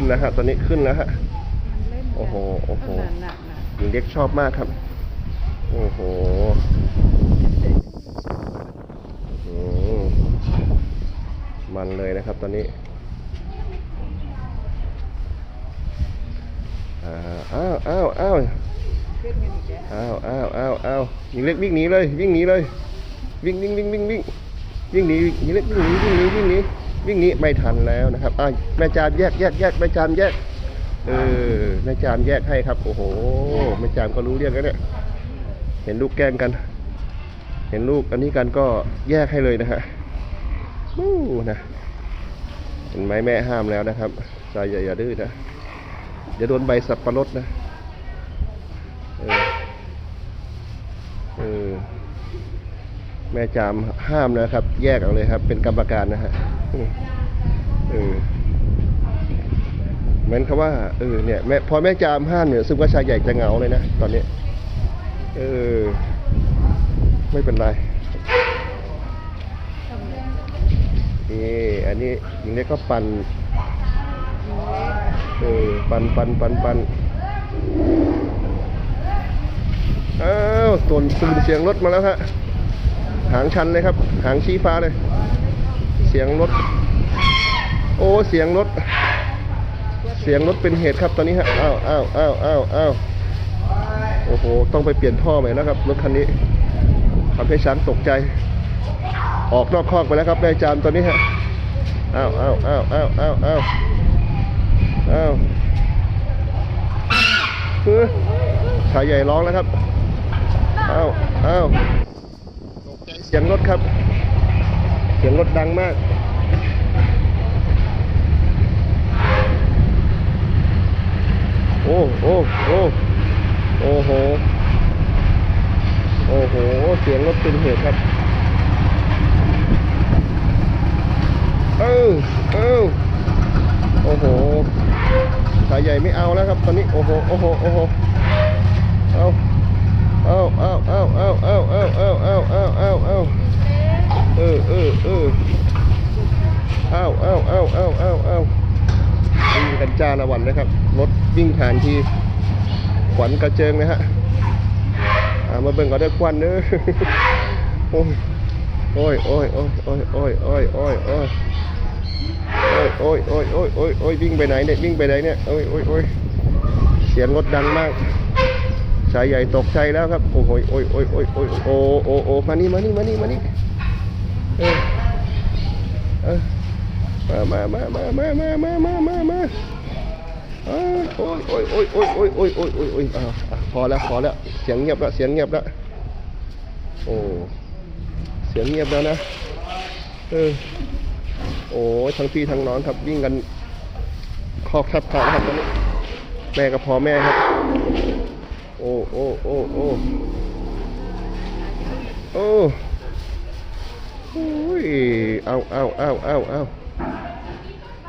ขึ้นแล้วฮะตอนนี้ขึ้นแล้วฮะมันเล่นกันโอ้โหโอ้โหหนักหนักหนักหญิงเล็กชอบมากครับ โอ้โหอืมมันเลยนะครับตอนนี้อ่าอ้าวอ้าวอ้าวขึ้นกันอีกแล้วอ้าวอ้าวอ้าวอ้าวหญิงเล็กวิ่งหนีเลยวิ่งหนีเลย วิ่งวิ่งวิ่งวิ่งวิ่งวิ่งหนีหญิงเล็กวิ่งหนีวิ่งหนีวิ่งหนี วิ่งนี้ไม่ทันแล้วนะครับอ่าแม่จามแยกแยกแยกแม่จามแยก เออแม่จามแยกให้ครับ โอ้โหแม่จามก็รู้เรื่องแล้วเนี่ย เห็นลูกแกล้งกัน เห็นลูกอันนี้กันก็แยกให้เลยนะฮะมู้นะเห็นไหมแม่ห้ามแล้วนะครับใจอย่าอย่าดื้อนะเดี๋ยวโดนใบสับปะรดนะเออเออแม่จามห้ามนะครับ แยกเอาเลยครับ เป็นกรรมการนะฮะ เออเหมือนคำว่าเออเนี่ยแม่พอแม่จามห้ามเนี่ยซึ่งว่าชายใหญ่จะเหงาเลยนะตอนนี้ เออ ไม่เป็นไรนี่อันนี้หญิงเล็กก็ปั่นเออปั่นปั่นปั่นปั่นอ้าวตนตื่นเสียงรถมาแล้วฮะหางชันเลยครับ หางชี้ฟ้าเลย เสียงรถ โอ้เสียงรถ เสียงรถเป็นเหตุครับตอนนี้ฮะอ้าวอ้าวอ้าวอ้าวอ้าวโอ้โหต้องไปเปลี่ยนท่อใหม่แล้วครับรถคันนี้ทำให้ช้างตกใจ ออกนอกคอกไปแล้วครับแม่จามตอนนี้ฮะอ้าวอ้าวอ้าวอ้าวอ้าวอ้าวอ้าวเฮ้ยชายใหญ่ร้องแล้วครับอ้าวอ้าวตกใจเสียงรถครับ เสียงรถดังมากโอ้โอ้โอ้โอ้โหโอ้โห เสียงรถเป็นเหตุครับ เออเออโอ้โห สายใหญ่ไม่เอาแล้วครับ ตอนนี้ โอ้โห โอ้โห โอ้โห เอาเอ้าเอาเอาเอาเอาวิ่งกันจ้าละวันเลยครับ รถวิ่งผ่านทีขวัญกระเจิงเลยฮะอามาเบิ่งก็ได้ควันเด้อโอ้ยโอ้ยโอ้ยโอ้ยโอ้ยโอ้ยโอ้ยโอ้ยโอ้ยโอ้ยโอ้ยโอ้ยโอ้ยโอ้ยโอ้ยวิ่งไปไหนเนี่ยวิ่งไปไหนเนี่ยโอ้ยโอ้ยโอ้ยเสียงรถดังมากชายใหญ่ตกใจแล้วครับโอ้โหโอ้ยโอ้ยโอ้ยโอ้ยโอ้โอ้โอ้มานี่มานี่มานี่มานี่เออเออ มามามามามามามามามาอ่าโอ้ยโอ้ยโอ้ยโอ้ยโอ้ยโอ้ยโอ้ยโอ้ยโอ้ยพอแล้วพอแล้วเสียงเงียบแล้วเสียงเงียบแล้วโอ้เสียงเงียบแล้วนะเออโอ้ทั้งพี่ทั้งน้องครับวิ่งกันคอกแทบขาดนะครับตอนนี้แม่กับพ่อแม่ครับ โอ้โอ้โอ้โอ้โอ้โอ้ยเอาเอาเอาเอาเอา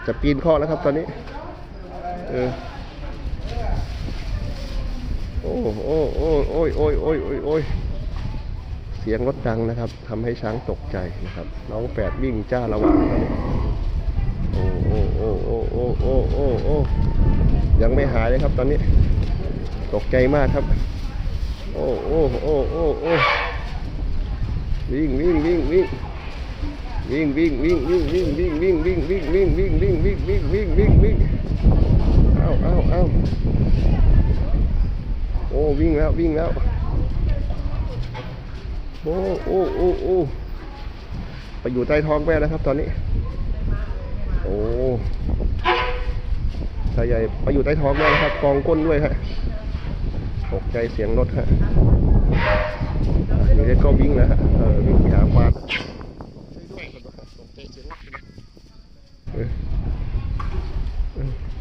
จะปีนข้อแล้วครับตอนนี้ เออ โอ้โอ้โอ้โอ้ยโอ้ยโอ้ยโอ้ยโอ้ยเสียงรถดังนะครับทำให้ช้างตกใจนะครับ น้องแฝดวิ่งจ้าระวังนี้โอ้โอ้โอ้โอ้โอ้โอ้โอ้โอ้ยังไม่หายเลยครับ ตอนนี้ ตกใจมากครับ โอ้โอ้โอ้โอ้โอ้วิ่งวิ่งวิ่งวิ่ง วิ่งวิ่งวิ่งวิ่งวิ่งวิ่งวิ่งวิ่งวิ่งวิ่งวิ่งวิ่งวิ่งวิ่งวิ่งวิ่งวิ่งเอาเอาเอาโอ้วิ่งแล้ววิ่งแล้วโอ้โอ้โอ้โอ้ไปอยู่ใต้ท้องแม่แล้วครับ ตอนนี้ โอ้ชายใหญ่ไปอยู่ใต้ท้องแม่แล้วครับกองก้นด้วยฮะตกใจเสียงรถฮะนี่ก็วิ่งแล้วฮะวิ่งหาควานเออเออไป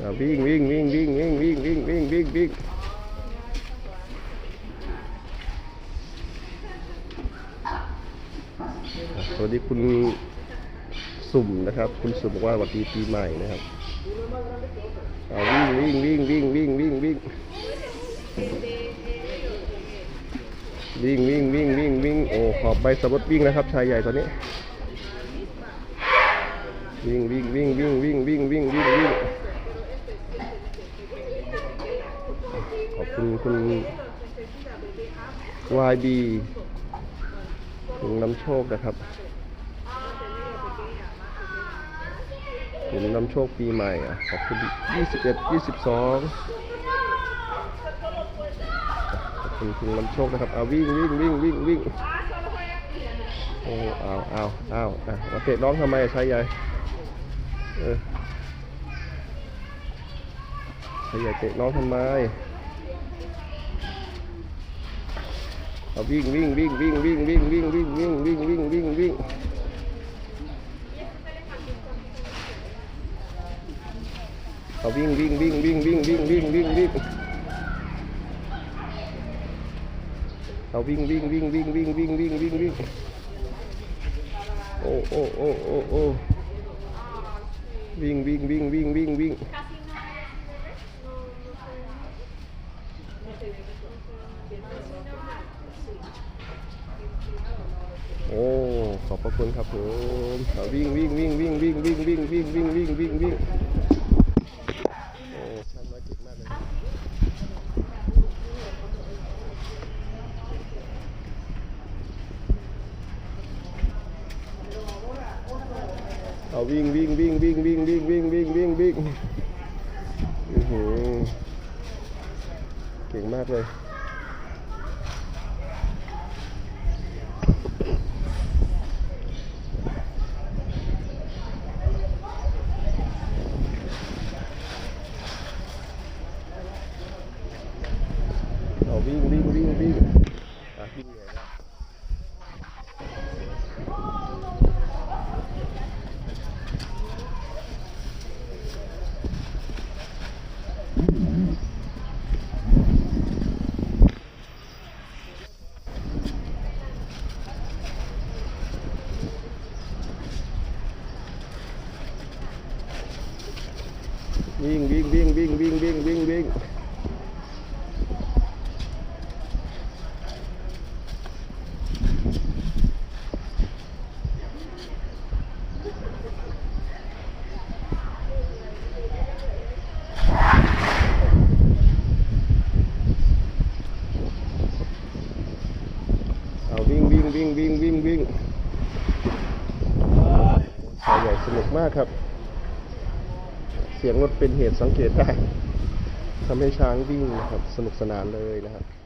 วิ่งวิ่งวิ่งวิ่งวิ่งวิ่งวิ่งวิ่งวิ่งวิ่งสวัสดีคุณสุ่มนะครับ คุณสุ่มบอกว่าสวัสดีปีใหม่นะครับอ่าวิ่งวิ่งวิ่งวิ่งวิ่งวิ่งวิ่งวิ่งวิ่งวิ่งวิ่งวิ่งโอ้ขอบใบสมรสวิ่งนะครับ ชายใหญ่ตอนนี้วิ่งวิ่งวิ่งวิ่งวิ่งวิ่งวิ่งวิ่งวิ่งขอบ คุณคุณ YB ถึงนำโชคนะครับถึงนำโชคปีใหม่อะขอบคุณ21 22ขอบคุณคุณนำโชคนะครับเอาวิ่งวิ่งวิ่งวิ่งวิ่งโอ้เอาเอาเอาอะมาเตะน้องทำไมอะชายใหญ่เออใครอยากเตะน้องทำไม เอาวิ่งวิ่งวิ่งวิ่งวิ่งวิ่งวิ่งวิ่งวิ่งวิ่งวิ่งวิ่งวิ่งเอาวิ่งวิ่งวิ่งวิ่งวิ่งวิ่งวิ่งวิ่งวิ่งเอาวิ่งวิ่งวิ่งวิ่งวิ่งวิ่งวิ่งวิ่งวิ่งโอ้โอ้โอ้โอ้โอ้วิ่งวิ่งวิ่งวิ่งวิ่งวิ่งโอ้ ขอบพระคุณครับผมวิ่งวิ่งวิ่งวิ่งวิ่งวิ่งวิ่งวิ่งวิ่งวิ่งวิ่งวิ่งโอ้ท่านมาเก่งมากเลยเอาวิ่งวิ่งวิ่งวิ่งวิ่งวิ่งวิ่งวิ่งวิ่งวิ่งเก่งมากเลย เอาวิ่งวิ่งวิ่งวิ่งอะวิ่งใหญ่แล้ว วิ่งวิ่งวิ่งวิ่งวิ่งวิ่งวิ่งวิ่งวิ่งวิ่งวิ่งวิ่งวิ่งวิ่งชายใหญ่สนุกมากครับ เสียงรถเป็นเหตุสังเกตได้ทำให้ช้างวิ่งนะครับ สนุกสนานเลยนะครับ